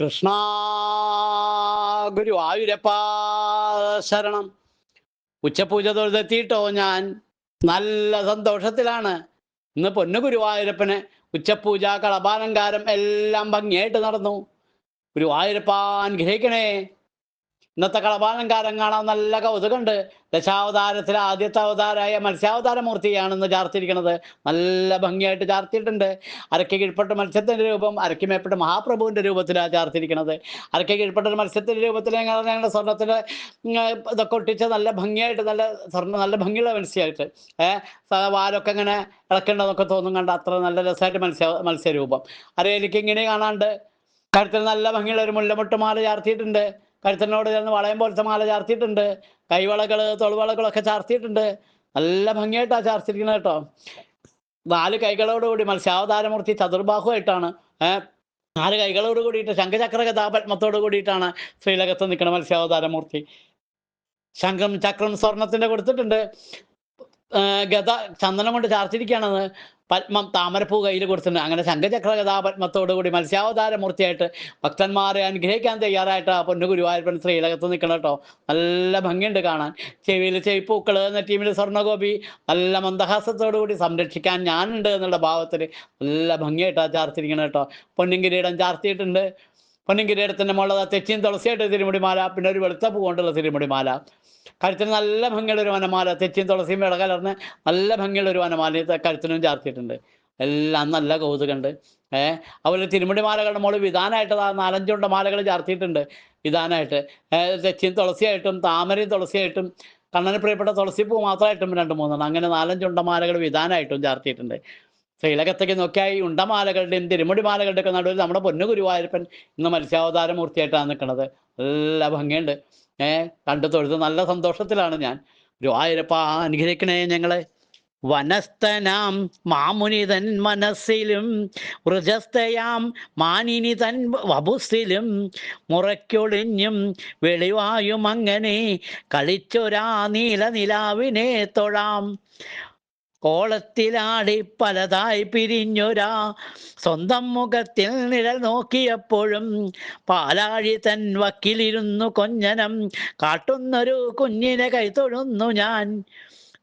കൃഷ്ണ ഗുരുവായൂരപ്പ ശരണം. ഉച്ചപൂജ തൊഴുതെത്തിയിട്ടോ ഞാൻ. നല്ല സന്തോഷത്തിലാണ്. ഇന്ന് പൊന്നു ഗുരുവായൂരപ്പന് ഉച്ചപൂജ കളഭാലങ്കാരം എല്ലാം ഭംഗിയായിട്ട് നടന്നു. ഗുരുവായൂരപ്പ അനുഗ്രഹിക്കണേ. ഇന്നത്തെ കളഭാലങ്കാരം കാണാൻ നല്ല കൗതുകമുണ്ട്. ദശാവതാരത്തിലെ ആദ്യത്തെ അവതാരമായ മത്സ്യാവതാര മൂർത്തിയാണ് ഇന്ന് ചാർത്തിയിരിക്കുന്നത്. നല്ല ഭംഗിയായിട്ട് ചാർത്തിയിട്ടുണ്ട്. അരക്ക് കീഴ്പ്പെട്ട മത്സ്യത്തിന്റെ രൂപം അരക്ക് മേപ്പെട്ട മഹാപ്രഭുവിന്റെ രൂപത്തിലാണ് ചാർത്തിയിരിക്കുന്നത്. അരക്ക് കീഴ്പ്പെട്ട ഒരു മത്സ്യത്തിന്റെ രൂപത്തിൽ ഞങ്ങളുടെ സ്വർണത്തിന്റെ ഉം, ഇതൊക്കെ ഒട്ടിച്ച് നല്ല ഭംഗിയായിട്ട് നല്ല സ്വർണം നല്ല ഭംഗിയുള്ള മത്സ്യമായിട്ട് ഏഹ് വാലൊക്കെ ഇങ്ങനെ ഇളക്കേണ്ടതൊക്കെ തോന്നും കണ്ട അത്ര നല്ല രസമായിട്ട് മത്സ്യ മത്സ്യരൂപം. അരയിലേക്ക് ഇങ്ങനെ കാണാണ്ട് കഴുത്തിൽ നല്ല ഭംഗിയുള്ള ഒരു മുല്ലമുട്ട് മാല ചാർത്തിയിട്ടുണ്ട്. കഴുത്തിനോട് ചേർന്ന് വളയം പോലത്തെ മാല ചാർത്തിയിട്ടുണ്ട്. കൈവളകൾ തൊളുവളകളൊക്കെ ചാർത്തിയിട്ടുണ്ട്. നല്ല ഭംഗിയായിട്ടാണ് ചാർത്തിരിക്കുന്നത് കേട്ടോ. നാല് കൈകളോടുകൂടി മത്സ്യാവതാരമൂർത്തി ചതുർബാഹുവായിട്ടാണ്. ഏഹ് നാല് കൈകളോട് കൂടിയിട്ട് ശംഖചക്ര കഥാപത്മത്തോട് കൂടിയിട്ടാണ് ശ്രീലകത്ത് നിൽക്കുന്ന മത്സ്യാവതാരമൂർത്തി. ശംഖം ചക്രം സ്വർണത്തിന്റെ കൊടുത്തിട്ടുണ്ട്. ഗത ചന്ദനം കൊണ്ട് ചാർത്തിരിക്കുകയാണെന്ന് പത്മം താമരപ്പൂ കയ്യിൽ കൊടുത്തിട്ടുണ്ട്. അങ്ങനെ ശംഖചക്ര കഥാപത്മത്തോടു കൂടി മത്സ്യാവതാര മൂർത്തിയായിട്ട് ഭക്തന്മാരെ അനുഗ്രഹിക്കാൻ തയ്യാറായിട്ട് ആ പൊന്നു ഗുരുവായൂരപ്പൻ ശ്രീലകത്ത് നിൽക്കണം കേട്ടോ. നല്ല ഭംഗിയുണ്ട് കാണാൻ. ചെവിയിൽ ചെവിപ്പൂക്കൾ നെറ്റീമിൽ സ്വർണഗോപി നല്ല മന്ദഹാസത്തോടു കൂടി സംരക്ഷിക്കാൻ ഞാനുണ്ട് എന്നുള്ള ഭാവത്തിൽ നല്ല ഭംഗിയായിട്ടാണ് ചാർത്തിരിക്കണം കേട്ടോ. പൊന്നും കിരീടം ചാർത്തിയിട്ടുണ്ട്. പൊന്നും കിരീടത്തിന്റെ മുകളിൽ തെച്ചിയും തുളസിയായിട്ട് തിരുമുടിമാല പിന്നെ ഒരു വെളുത്ത പൂ കൊണ്ടുള്ള തിരുമുടിമാല. കഴുത്തിന് നല്ല ഭംഗിയുള്ള ഒരു വനമാല തെച്ചിയും തുളസിയും വിള കലർന്ന് നല്ല ഭംഗിയുള്ള ഒരു വനമാല കഴുത്തിനും ചാർത്തിയിട്ടുണ്ട്. എല്ലാം നല്ല കൗതുകമുണ്ട്. ഏഹ് അതുപോലെ തിരുമുടി മാലകളുടെ മോൾ വിധാനമായിട്ട് നാലഞ്ചുണ്ട മാലകൾ ചാർത്തിയിട്ടുണ്ട് വിധാനമായിട്ട്. തെച്ചിയും തുളസിയായിട്ടും താമരയും തുളസിയായിട്ടും കണ്ണന് പ്രിയപ്പെട്ട തുളസിപ്പൂ മാത്രമായിട്ടും രണ്ട് മൂന്നെണ്ണം അങ്ങനെ നാലഞ്ചുണ്ട മാലകൾ വിധാനമായിട്ടും ചാർത്തിയിട്ടുണ്ട്. ശ്രീലകത്തേക്ക് നോക്കിയാൽ ഈ ഉണ്ടമാലകളുടെയും തിരുമുടി മാലകളുടെ ഒക്കെ നടുവിൽ നമ്മുടെ പൊന്നു ഗുരുവായൂരപ്പൻ ഇന്ന് മത്സ്യാവതാര മൂർത്തിയായിട്ടാണ് നിൽക്കുന്നത്. നല്ല ഭംഗിയുണ്ട്. ഏഹ് കണ്ടു തൊഴുത് നല്ല സന്തോഷത്തിലാണ് ഞാൻ. ഗുരുവായൂരപ്പ അനുഗ്രഹിക്കണേ ഞങ്ങളെ. വനസ്ഥനാം മാമുനിതൻ മനസ്സിലും വൃജസ്ഥയാം മാനിനി തൻ വപുസിലും മുറയ്ക്കൊളിഞ്ഞും വെളിവായും അങ്ങനെ കളിച്ചൊരാ നീല നിലാവിനെ തൊഴാം. കോളത്തിലാടി പലതായി പിരിഞ്ഞൊരാ. സ്വന്തം മുഖത്തിൽ നിഴൽ നോക്കിയപ്പോഴും പാലാഴി തൻ വക്കിലിരുന്നു കൊഞ്ഞനം. കാട്ടുന്നൊരു കുഞ്ഞിനെ കൈ തൊഴുന്നു ഞാൻ.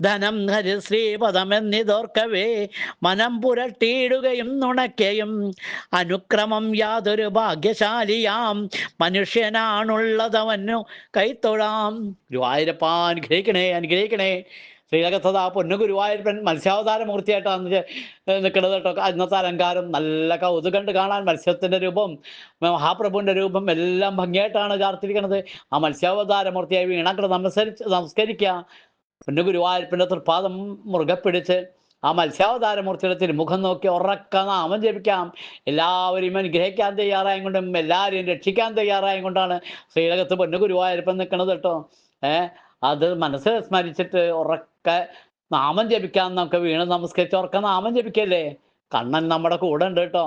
ധനം ഹരിശ്രീ പദമെന്നിതോർക്കവേ മനം പുരട്ടിയിടുകയും നുണയ്ക്കയും. അനുക്രമം യാതൊരു ഭാഗ്യശാലിയാം. മനുഷ്യനാണുള്ളതവനു കൈത്തൊഴാം. ഗുരുവായൂരപ്പ അനുഗ്രഹിക്കണേ. ശ്രീലകഥത ആ പൊന്നു ഗുരുവായൂരപ്പൻ മത്സ്യാവതാര മൂർത്തിയായിട്ടാണ് നിൽക്കുന്നത് കേട്ടോ. അന്നത്തെ അലങ്കാരം നല്ല കൗതുകണ്ട് കാണാൻ മത്സ്യത്തിന്റെ രൂപം മഹാപ്രഭുവിന്റെ രൂപം എല്ലാം ഭംഗിയായിട്ടാണ് ചാർത്തിരിക്കുന്നത് ആ മത്സ്യാവതാര മൂർത്തിയായി വീണാക്കൾ നമസ്കരിച്ച് നമസ്കരിക്കുക പൊന്നു ഗുരുവായൂരപ്പന്റെ തൃപ്പാദം മുറുകെ പിടിച്ച് ആ മത്സ്യാവതാര മൂർത്തിയുടെ തിരുമുഖം നോക്കി ഉറക്ക നാമം ജപിക്കാം. എല്ലാവരെയും അനുഗ്രഹിക്കാൻ തയ്യാറായും കൊണ്ടും എല്ലാവരെയും രക്ഷിക്കാൻ തയ്യാറായും കൊണ്ടാണ് ശ്രീലകത്ത് പൊന്നു ഗുരുവായൂരപ്പൻ നിൽക്കുന്നത് കേട്ടോ. ഏഹ് അത് മനസ്സിൽ സ്മരിച്ചിട്ട് ഉറക്ക നാമം ജപിക്കാൻ നമുക്ക് വീണ് നമസ്കരിച്ച് ഉറക്ക നാമം ജപിക്കല്ലേ? കണ്ണൻ നമ്മുടെ കൂടെ ഉണ്ട് കേട്ടോ.